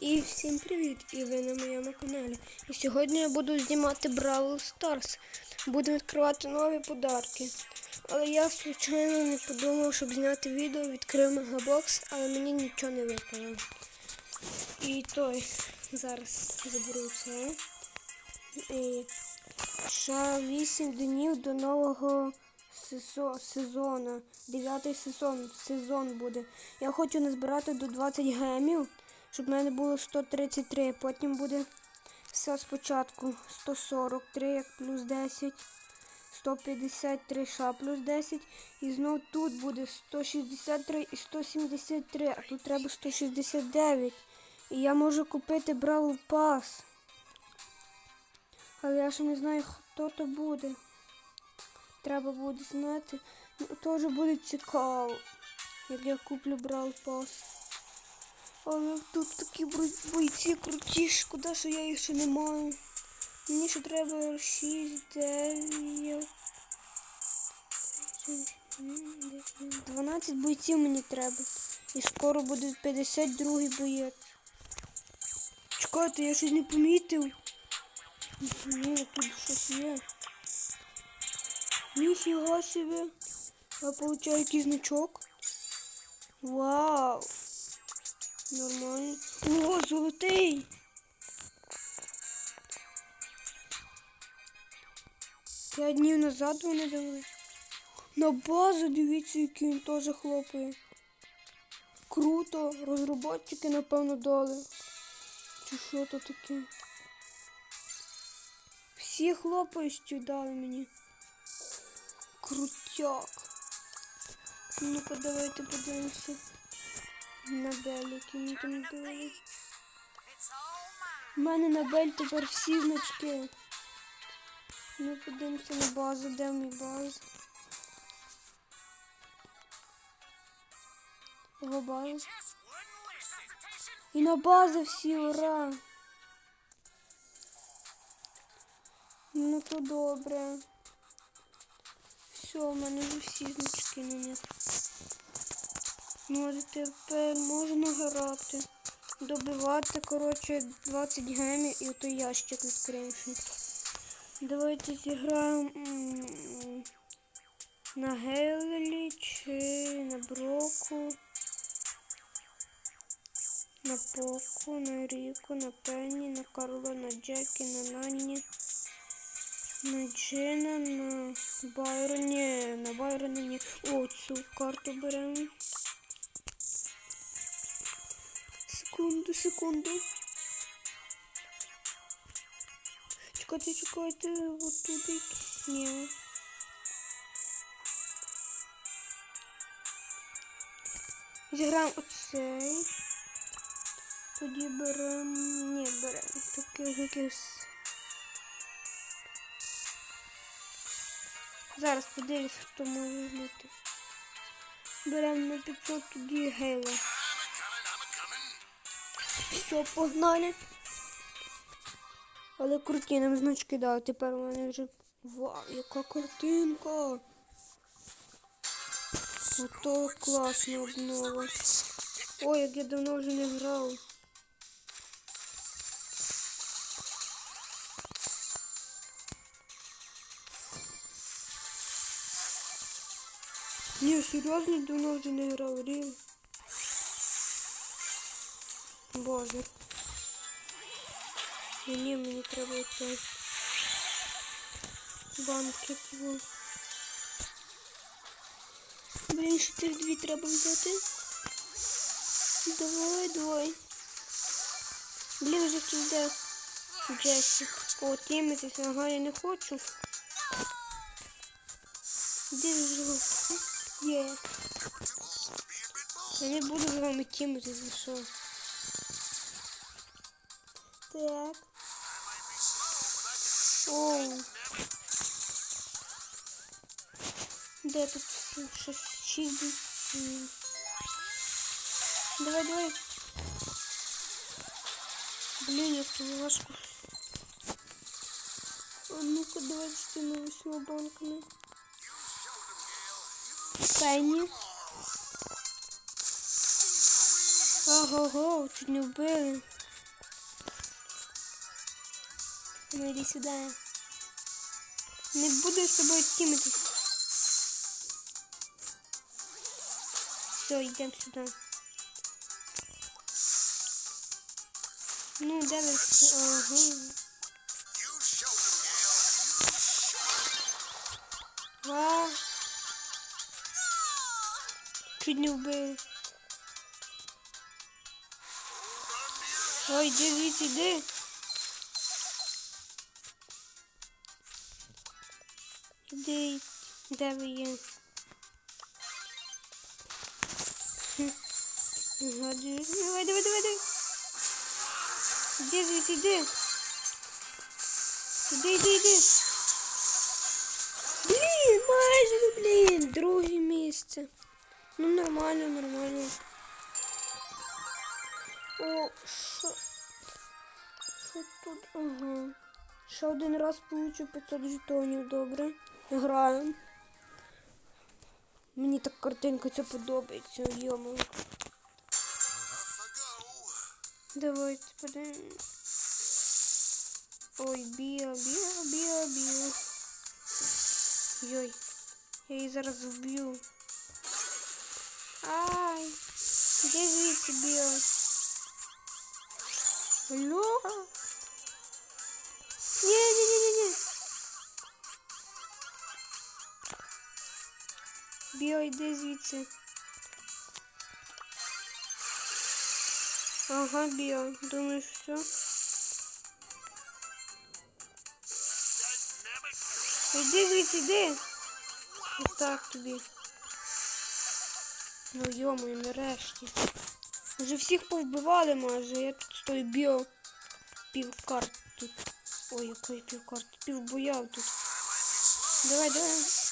І всім привіт! І ви на моєму каналі. І сьогодні я буду знімати Бравл Старс. Будемо відкривати нові подарки. Але я случайно не подумав, щоб зняти відео, відкрив мегабокс, але мені нічого не випало. І той зараз заберу це. І ще 8 днів до нового сезону. Дев'ятий сезон, сезон буде. Я хочу назбирати до 20 гемів, щоб в мене було 133. Потім буде все спочатку 143 як плюс 10, 153 ша плюс 10. І знов тут буде 163 і 173, а тут треба 169. І я можу купити Бравл Пас. Але я ще не знаю, хто то буде. Треба буде знати. Ну, теж буде цікаво, як я куплю Брал Пас. Але тут такі бой- бойці круті, шкода, що я їх ще не маю. Мені ще треба 6, 9. 12 бойців мені треба. І скоро буде 52 боєць. Чекайте, я щось не помітив. Ні, тут щось є. Ніфіга себе. Я получаю якийсь значок. Вау. Нормально. О, золотий. П'ять днів назад вони дали. На базу дивіться, який він теж хлопає. Круто. Розроботчики, напевно, дали. Чи що то таке? Всі хлопаючі дали мені. Крутяк. Ну-ка, давайте подивимося. На Бель, які там дали. У мене на Бель тепер всі значки. Ну, подивимося на базу, де мій база. Його база. І на базу всі, ура! Ну то добре. Все, у мене вже всі значки на них. Ну, а тепер можна грати. Добивати, коротше, 20 гемів і той ящик відкривши. Давайте зіграємо на Гейлі чи на Броку. На Поку, на Ріку, на Пенні, на Карло, на Джекі, на Нанні. На Джина, на Байроні, на Байроні ні. О, цю карту беремо. Секунду, секунду. Чекайте, чекайте, от тут якісь. Ні. Зіграємо оцей. Тоді беремо. Ні, беремо таких якихось. Зараз подивлюсь, хто може бути. Беремо на 500 тоді гейла. Все, погнали. Але круті нам значки дали. Тепер у мене вже. Вау, яка картинка! Ото класна обнова. Ой, як я давно вже не грав. Ні, серйозно давно вже не грав рів. Боже. Мені мені треба це банки був. Блін, ще цих дві треба взяти. Давай, давай. Блін, вже хтось де. Джесі. О, Тімоті, ага, я не хочу. Де він? Є. Я не буду з вами Тімоті, за що. Так. Оу. Де тут щось шість? Давай, давай. Блін, як це важко. А ну-ка, давай тими восьма банками. Пенні. Ого-го, чуть не вбили. Ну йди сюди. Не буду з тобою тімитись. Все, йдемо сюди. Ну, де ви всі? Ага. You show them, Gale. Ва. Чуть не вбили. Ой, іди звідси, йди. Іди, де ви є? Давай, давай, давай, давай. Іди звідси, йди. Іди, іди, іди. Блін, майже, ну, блін, друге місце. Ну, нормально, нормально. О, що? Що тут? Ага. Ще один раз получу 500 жетонів, добре. Граємо. Мені так картинка ця подобається, йомо. Off I go. Давайте подивимось. Ой, біа, біа, біа, біа. Йой, я її зараз вб'ю. Ай, де звідси біа? Алло? Ні, ні, ні, Біо, йди звідси. Ага, Біо, думаєш, все? Іди звідси, йди. Отак тобі. Ну йомою, нарешті. Вже всіх повбивали майже, я тут стою біо півкарт тут. Ой, якої півкарт, півбояв тут. Давай, давай.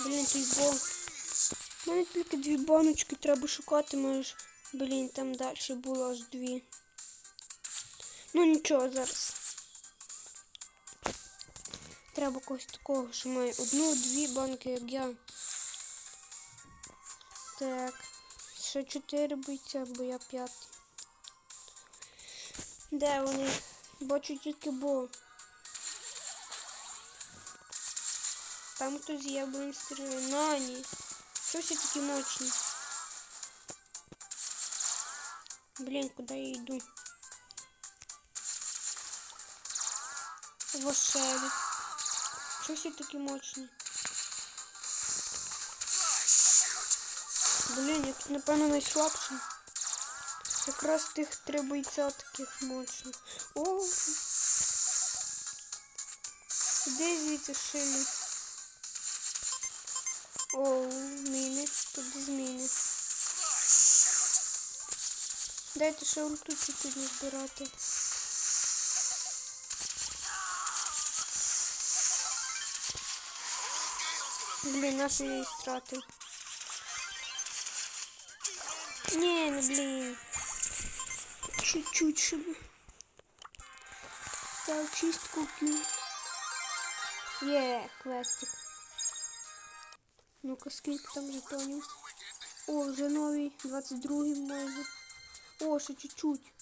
Блін, той бо. У мене тільки дві баночки треба шукати, можеш. Блін, там далі було аж дві. Ну нічого зараз. Треба когось такого, що має одну-дві банки, як я. Так. Ще чотири бойця, бо я п'ятий. Де вони? Бачу тільки бо. Там хтось є, будемо стріляти. Нані. Що всі такі мощні? Блін, куди я йду? Вошелі. Що всі такі мощні? Блін, я тут, напевно, найслабший. Якраз тих три бойця таких мощних. О! Іди звідси шилі. О, міни. Тут зміни. Дайте ще ульту чуть не збирати. Блін, наш я її стратив. Ні, ну блін. Чуть-чуть щоб. Так, чистку кю. Є, квестик. Ну-ка, скільки там жетонів? О, вже новий, 22-й майже. О, ще чуть-чуть.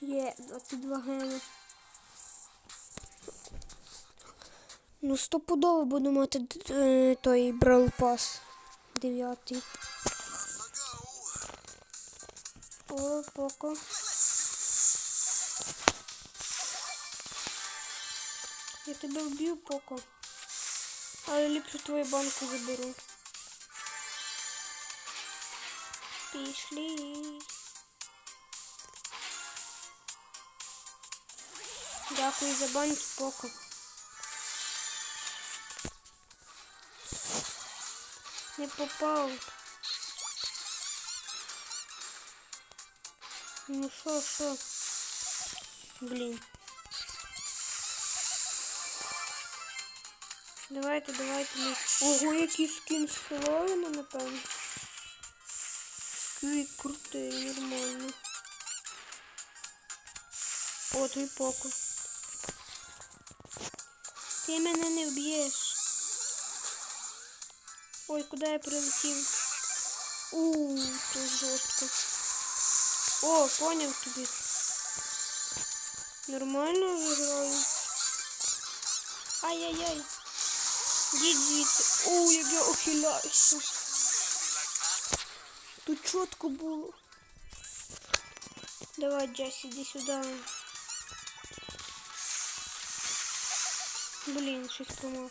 Є, 22 гени. Ну, стопудово буду мати е, той Брал Пас. Дев'ятий. О, поко. Я тебе вб'ю, поко. Але ліпше твою банку заберу. Пішли. Дякую за банки, поко. Не попав. Ну що, що? Блін. Давайте, давайте. Ого, який скін з Хеллоуіна, напевно. Сквік крутий, нормально. О, твій поко. Ти мене не вб'єш. Ой, куди я прилетів? Ууу, то жорстко. О, поняв тобі. Нормально граю. Ай-яй-яй. Йдіть звідси. О, як я ухиляюся. Тут чітко було. Давай, Джесі, іди сюди. Блін, щось помог.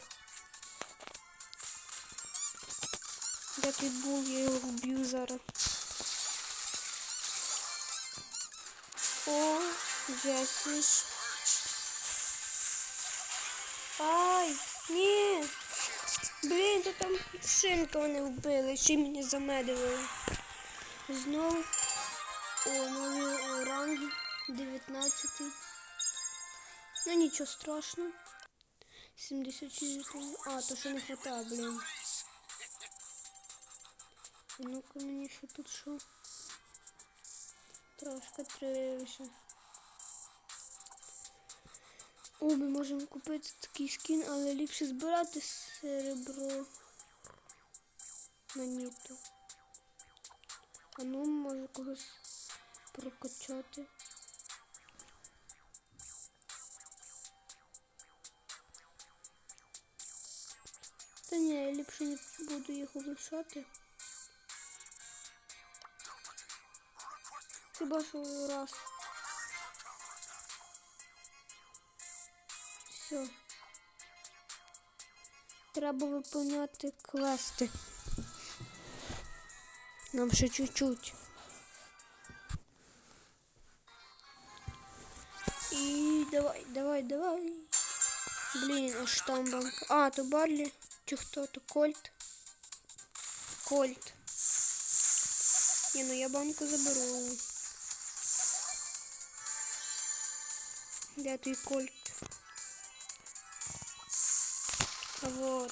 Де той був, я його вб'ю зараз. О, Джесі. Ай, ні. Блін, то там шинка вони вбили, ще мені замедили. Знову. О, нові ранги. 19. Ну нічого страшного. 76. А, то що не хватає, блін. Ну-ка мені ще тут що? Трошки тривіше. О, ми можемо купити такий скін, але ліпше збирати серебро на ніту. А ну, може когось прокачати. Та ні, я ліпше не буду їх улучшати. Хіба що раз. Все. Треба виповняти квести. Нам ще чуть-чуть. І давай, давай, давай. Блін, аж там банк. А, то Барлі. Чи хто то Кольт? Кольт. Ні, ну я банку заберу. Де той Кольт? Вот.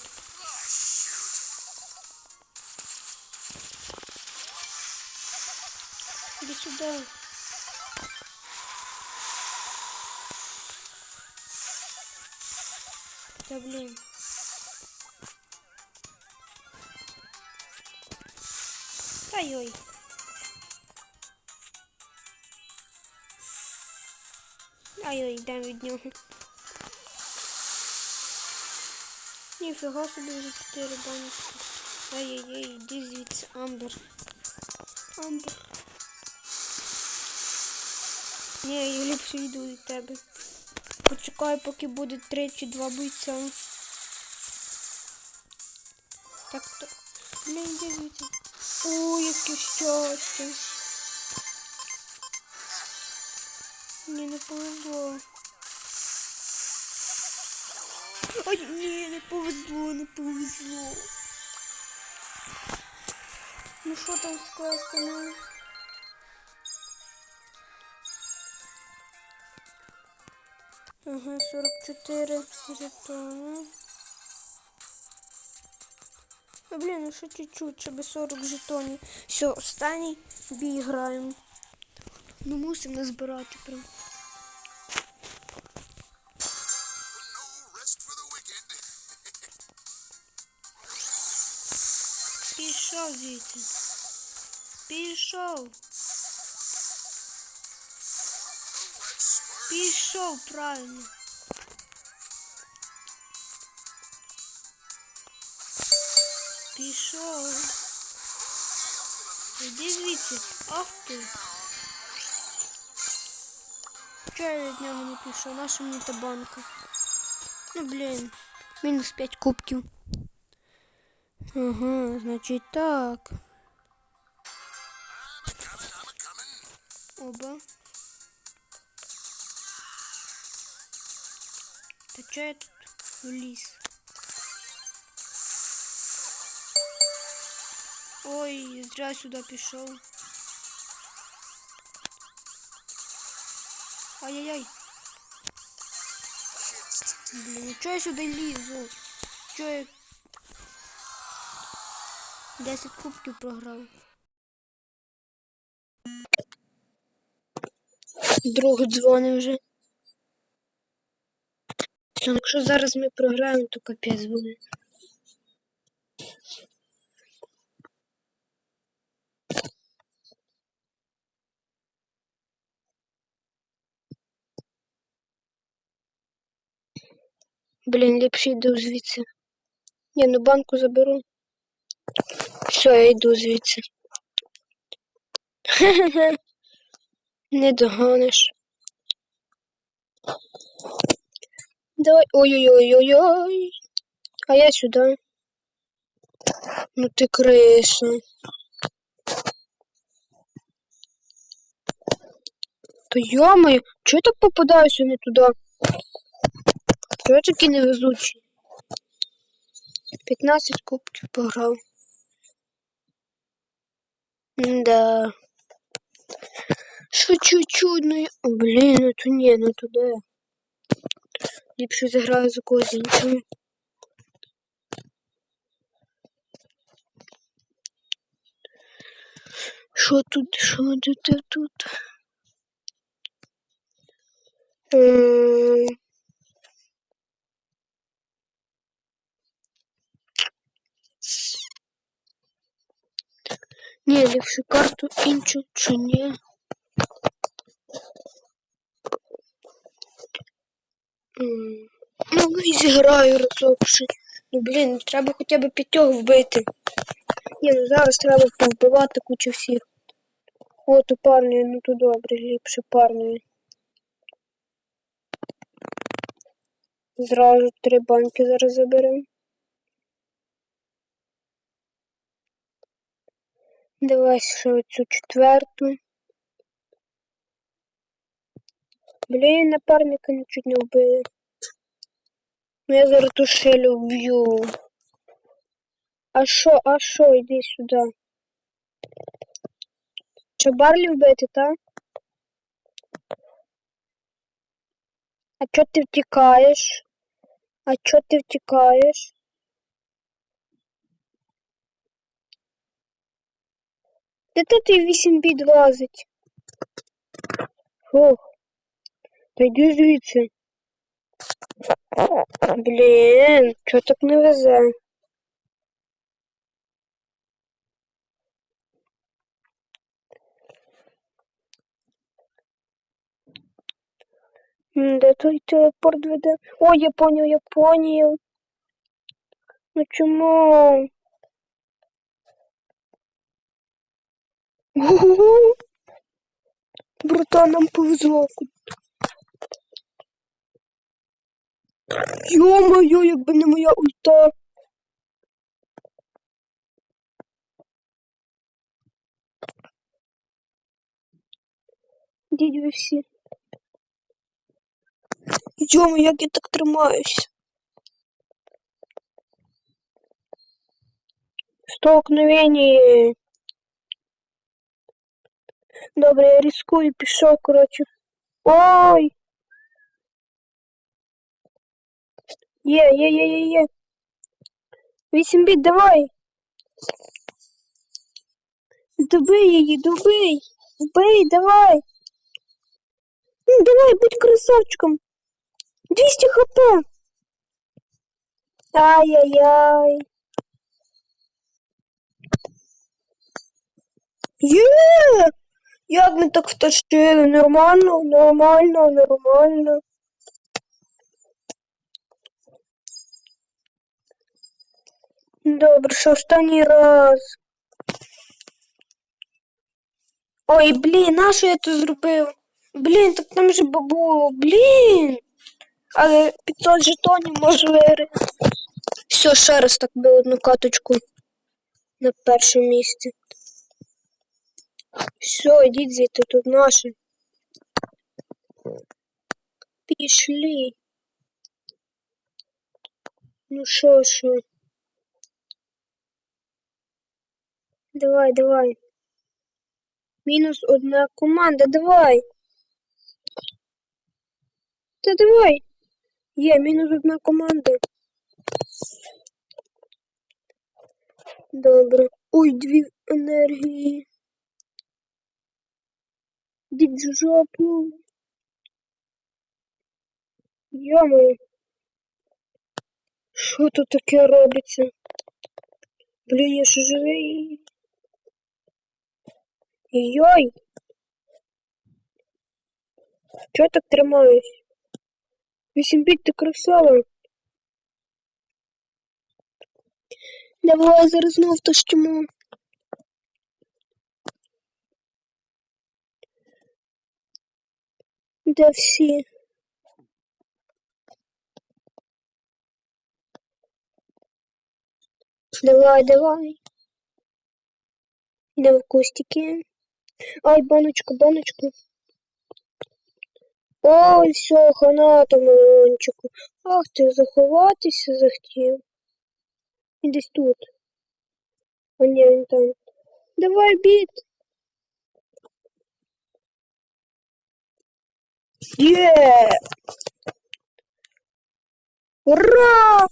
Иди сюда. Да блин. Ай-ой. Ай-ой, йдемо від Ніфіга собі вже чотири банки. Ай-яй-яй, іди звідси, Амбер. Амбер. Ні, я ліпше йду від тебе. Почекаю, поки буде чи два бойця. Так, так. Блін, іди звідси. О, яке щастя. Мені не повезло. Ой, ні, не повезло, не повезло. Ну що там з квестами? Ага, 44 жетони. Ну, блін, ну ще чуть-чуть, щоб 40 жетонів. Все, останній бій граємо. Ну мусимо назбирати прям. Пішов звідси. Пішов. Let's spark. Пішов правильно. Пішов. Іди звідси. Ах ти. Чого я від нього не пішов? Наша мені та банка. Ну блін. Мінус 5 кубків. Ага, значить так. Оба. Та чого я тут вліз? Ой, зря сюди пішов. Ай-яй-яй. Блін, чого я сюди лізу? Чого я 10 кубків програв. Друг дзвонить вже. Все, якщо зараз ми програємо, то капець буде. Блін, ліпше йду звідси. Я ну банку заберу. Все, я йду звідси. Хе-хе-хе. Не догониш. Давай. Ой-ой-ой-ой-ой. А я сюди. Ну ти криса. То йомаю, чого я так попадаюся не туди? Чого я такий невезучий? 15 кубків пограв. Да. Що чуть-чуть, ну. Блін, ну то ні, ну туди. Ліпше заграю за когось іншого. Що тут, що тут, тут? Ем, Ні, ліпше карту іншу чи ні. Ну, і зіграю разок ще. Ну, блін, треба хоча б п'ятьох вбити. Ні, ну зараз треба повбивати кучу всіх. От у парню, ну то добре, ліпше парню. Зразу три банки зараз заберемо. Давай ще оцю четверту. Блін, напарника нічуть не вбили. Ну я зараз ту шелю вб'ю. А що, а що, йди сюди. Чи Барлі вбити, так? А чо ти втікаєш? А чо ти втікаєш? Де тут і 8 бід лазить? Фух. Та йди звідси. Блін, чого так не везе? Де той телепорт веде? О, я поняв, я поняв. Ну чому? Братан, нам повезло. Йо-моє, якби не моя ульта. Дідь ви всі. Йомо, як я так тримаюсь. Столкновение. Добре, я рискую, пішов, коротше. Ой! Є, є, є, є, є. Вісім біт, давай. Добий її, добий. Вбий, давай. Ну, давай, будь красавчиком. 200 хп. Ай-яй-яй. Є! Як ми так втащили? Нормально, нормально, нормально. Добре, що останній раз. Ой, блін, а що я це зробив? Блін, так там же бабуло, блін. Але 500 жетонів може виграти. Все, ще раз так би одну каточку на першому місці. Все, йдіть звідти, тут наше. Пішли. Ну що, що? Давай, давай. Мінус одна команда, давай. Та давай. Є, мінус одна команда. Добре. Ой, дві енергії. Дід жопу. Йому. Що тут таке робиться? Блін, я ще живий. Йой! Чого так тримаюсь? 8 біт ти красава. Давай зараз знов тащимо. Де всі? Давай, давай. Йдемо в кустики. Ай, баночку, баночку. Ой, все, хана тому Леончику. Ах, ти заховатися захотів. І десь тут. А ні, він там. Давай, біт. Є! Ура!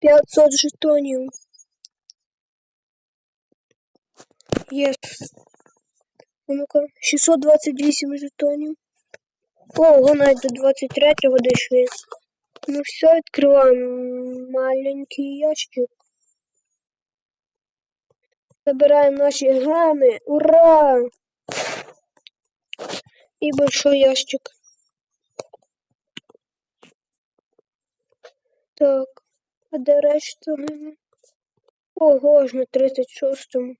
500 жетонів. Єс. Ну-ка, 628 жетонів. Ого, навіть до 23-го дійшли. Ну все, відкриваємо маленький ящик. Забираємо наші геми. Ура! И большой ящик. Так, а де решта? Ого, ж на 36-му.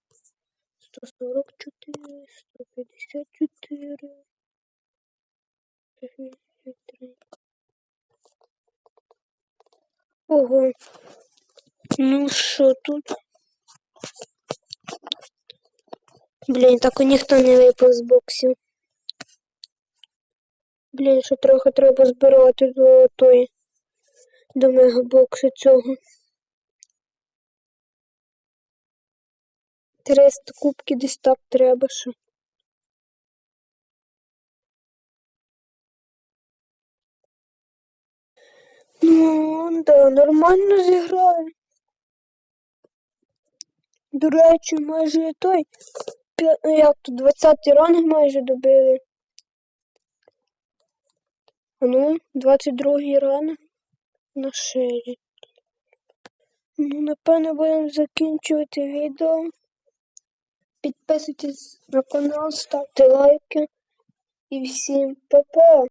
144, 154. 153. Ого. Ну що тут? Блін, так у ніхто не випав з боксів. Блін, ще трохи треба збирати до тої до мегабоксу цього. 300 кубків десь так треба ще. Ну, да, нормально зіграли. До речі, майже той. ну, Як тут 20 ранг майже добили. Ну, 22 ранок на шиї. Ну, напевно, будемо закінчувати відео. Підписуйтесь на канал, ставте лайки. І всім па-па!